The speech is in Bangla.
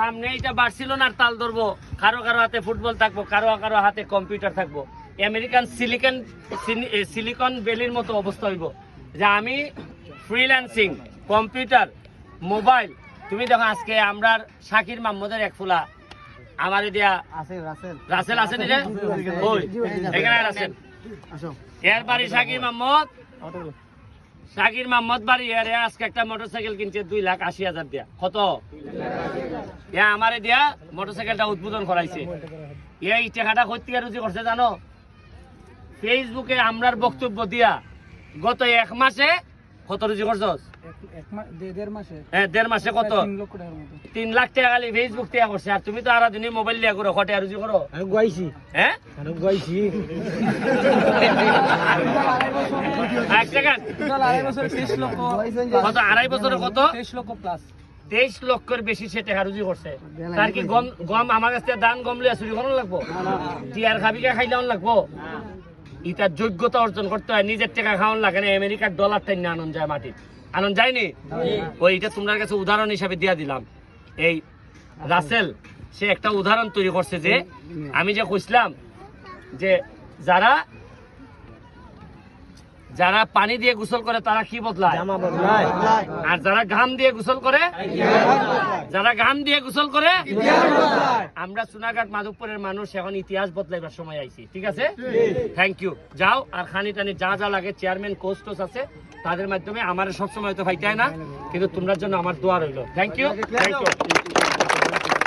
সামনে এটা বার্সিলোনার তাল ধরবো কারও কারও হাতে ফুটবল থাকব কারও কারও হাতে কম্পিউটার থাকব আমেরিকান সিলিকন সিলিকন ভ্যালির মতো অবস্থা হইব যে আমি ফ্রিল্যান্সিং কম্পিউটার মোবাইল তুমি দেখো আজকে আমরা শাকির মাহমুদের এক ফুলা আমার দিয়া আছে রাসেল আছেন এটা ওই এখানে রাসেল এর বাড়ি শাকির মাহমুদ শাকির মোহাম্মদ বাড়ি, এর আজকে একটা মোটরসাইকেল কিনছে দুই লাখ আশি হাজার দিয়া। কত? এ আমারে দিয়া মোটরসাইকেলটা উদ্বোধন করাইছে। এই টাকাটা কই রুজি করছে জানো? ফেসবুকে আমরার বক্তব্য দিয়া গত এক মাসে কত রুজি করছস? দেড় মাসে। হ্যাঁ দেড় মাসে কত? তিন লক্ষ টাকার মতো। তিন লাখ টাকা খালি ফেসবুক টাকা করছে আর তুমি তো আর দিনে মোবাইল লিয়া করো কটে রুজি করো? গাইছি হ্যাঁ? গাইছি এক সেকেন্ড কত? আড়াই বছরে কত? তেইশ লক্ষ প্লাস তেইশ লক্ষের বেশি সে টাকা রুজি করছে। তার কি গম গম আমার কাছে দান গম লিয়া চুরি করানো লাগবো? টিয়ার খাবিকা খাইলাম লাগবো? ইটার যোগ্যতা অর্জন করতে হয় নিজের টাকা খাওয়ান লাগে না আমেরিকার ডলার টাইন আনন্দ যায় মাটি আনন্দ যায়নি? ওই এটা তোমার কাছে উদাহরণ হিসাবে দিয়া দিলাম। এই রাসেল সে একটা উদাহরণ তৈরি করছে যে আমি যে কইছিলাম যে যারা যারা পানি দিয়ে গোসল করে তারা কি বদলায়? আর যারা ঘাম দিয়ে গোসল করে যারা ঘাম দিয়ে গোসল করে আমরা সোনাঘাট মাধবপুরের মানুষ এখন ইতিহাস বদলাইবার সময় আইছি। ঠিক আছে? থ্যাংক ইউ যাও আর খানি টানি যা যা লাগে চেয়ারম্যান কোচ টোচ আছে তাদের মাধ্যমে আমার সবসময় তো ফাইটায় না কিন্তু তোমরা জন্য আমার দোয়া রইল। Thank you thank you